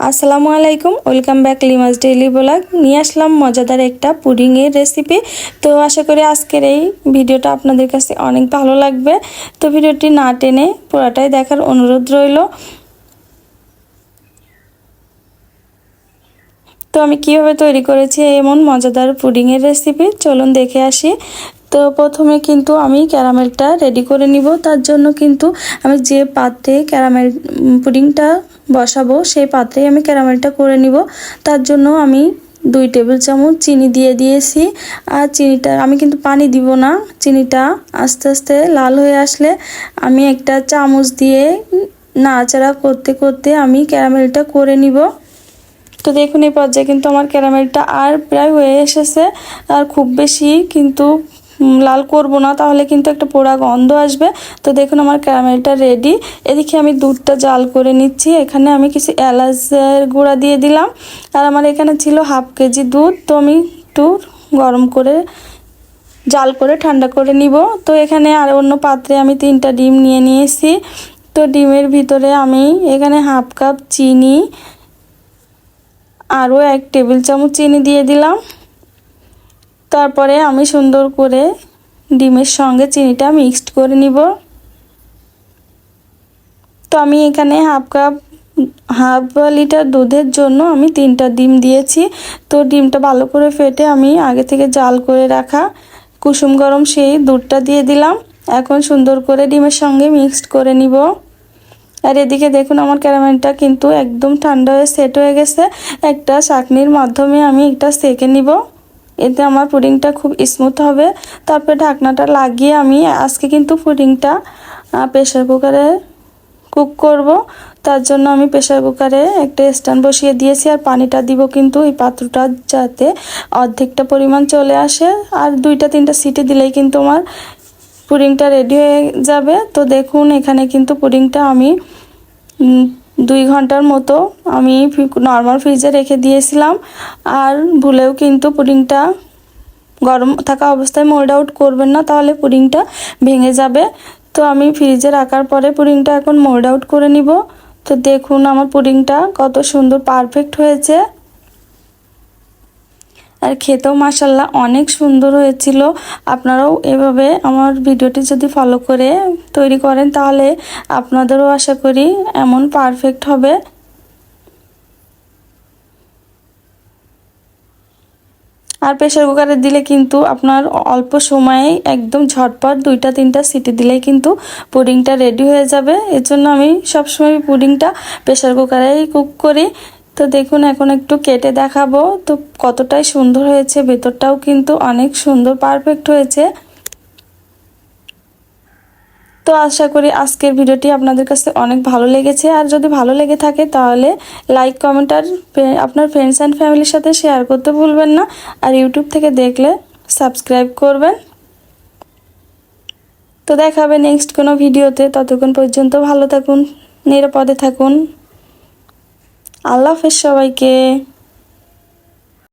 আসসালামু আলাইকুম, welcome back Lima's daily blog. নিয়ে আসলাম মজাদার একটা পুডিংয়ের রেসিপি তো আশা করি আজকের এই ভিডিওটা আপনাদের কাছে অনেক ভালো লাগবে। তো ভিডিওটি না টেনে পুরাটাই দেখার অনুরোধ রইল। তো আমি কীভাবে তৈরি করেছি এমন মজাদার পুডিংয়ের রেসিপি চলুন দেখে আসি। তো প্রথমে কিন্তু আমি ক্যারামেলটা রেডি করে নিব। তার জন্য কিন্তু আমি যে পাত্রে ক্যারামেল পুডিংটা বসাবো, সেই পাত্রেই আমি ক্যারামেলটা করে নিব। তার জন্য আমি দুই টেবিল চামচ চিনি দিয়ে দিয়েছি। আর চিনিটা, আমি কিন্তু পানি দিব না। চিনিটা আস্তে আস্তে লাল হয়ে আসলে আমি একটা চামচ দিয়ে নাড়াচাড়া করতে করতে আমি ক্যারামেলটা করে নিব। তো দেখুন এই পর্যায়ে কিন্তু আমার ক্যারামেলটা আর প্রায় হয়ে এসেছে, আর খুব বেশি কিন্তু লাল করব না, তাহলে কিন্তু একটা পোড়া গন্ধ আসবে। তো দেখুন আমার ক্যারামেলটা রেডি এদিকে আমি দুধটা জাল করে নিচ্ছি। এখানে আমি কিছু এলাচের গুঁড়া দিয়ে দিলাম। আর আমার এখানে ছিল হাফ কেজি দুধ। তো আমি একটু গরম করে জাল করে ঠান্ডা করে নিব। তো এখানে আর অন্য পাত্রে আমি তিনটা ডিম নিয়ে নিয়েছি। তো ডিমের ভিতরে আমি এখানে হাফ কাপ চিনি আরও এক টেবিল চামচ চিনি দিয়ে দিলাম। তারপরে আমি সুন্দর করে ডিমের সঙ্গে চিনিটা মিক্সড করে নিব। তো আমি এখানে হাফ কাপ, হাফ লিটার দুধের জন্য আমি তিনটা ডিম দিয়েছি। তো ডিমটা ভালো করে ফেটে আমি আগে থেকে জাল করে রাখা কুসুম গরম সেই দুধটা দিয়ে দিলাম। এখন সুন্দর করে ডিমের সঙ্গে মিক্সড করে নিব। আর এদিকে দেখুন, আমার ক্যারামেলটা কিন্তু একদম ঠান্ডা হয়ে সেট হয়ে গেছে। একটা চাকনির মাধ্যমে আমি এটা সেকে নিব। এতে আমার পুডিংটা খুব স্মুথ হবে। তারপরে ঢাকনাটা লাগিয়ে আমি আজকে কিন্তু পুডিংটা প্রেশার কুকারে কুক করব। তার জন্য আমি প্রেশার কুকারে একটা স্ট্যান্ড বসিয়ে দিয়েছি আর পানিটা দিব কিন্তু এই পাত্রটা যাতে অর্ধেকটা পরিমাণ চলে আসে। আর দুইটা, তিনটা সিটি দিলেই কিন্তু আমার পুডিংটা রেডি হয়ে যাবে। তো দেখুন, এখানে কিন্তু পুডিংটা আমি দুই ঘণ্টার মতো আমি নর্মাল ফ্রিজে রেখে দিয়েছিলাম। আর ভুলেও কিন্তু পুডিংটা গরম থাকা অবস্থায় মোল্ড আউট করবেন না, তাহলে পুডিংটা ভেঙে যাবে। তো আমি ফ্রিজে রাখার পরে পুডিংটা এখন মোল্ড আউট করে নিব। তো দেখুন, আমার পুডিংটা কত সুন্দর পারফেক্ট হয়েছে। আর খেতেও মাসাল্লাহ অনেক সুন্দর হয়েছিল। আপনারাও এভাবে আমার ভিডিওটি যদি ফলো করে তৈরি করেন, তাহলে আপনাদেরও আশা করি এমন পারফেক্ট হবে। আর প্রেশার কুকারে দিলে কিন্তু আপনার অল্প সময়ে একদম ঝটপট দুইটা, তিনটা সিটি দিলেই কিন্তু পুডিংটা রেডি হয়ে যাবে। এর জন্য আমি সবসময় পুডিংটা প্রেশার কুকারেই কুক করি। তো দেখুন, এখন একটু কেটে দেখাবো। তো কতটাই সুন্দর হয়েছে, ভেতরটাও কিন্তু অনেক সুন্দর পারফেক্ট হয়েছে। তো আশা করি আজকের ভিডিওটি আপনাদের কাছে অনেক ভালো লেগেছে। আর যদি ভালো লেগে থাকে, তাহলে লাইক কমেন্ট আর আপনার ফ্রেন্ডস অ্যান্ড ফ্যামিলির সাথে শেয়ার করতে ভুলবেন না। আর ইউটিউব থেকে দেখলে সাবস্ক্রাইব করবেন। তো দেখাবে নেক্সট কোনো ভিডিওতে। ততক্ষণ পর্যন্ত ভালো থাকুন, নিরাপদে থাকুন। আল্লাহ হাফেজ সবাইকে।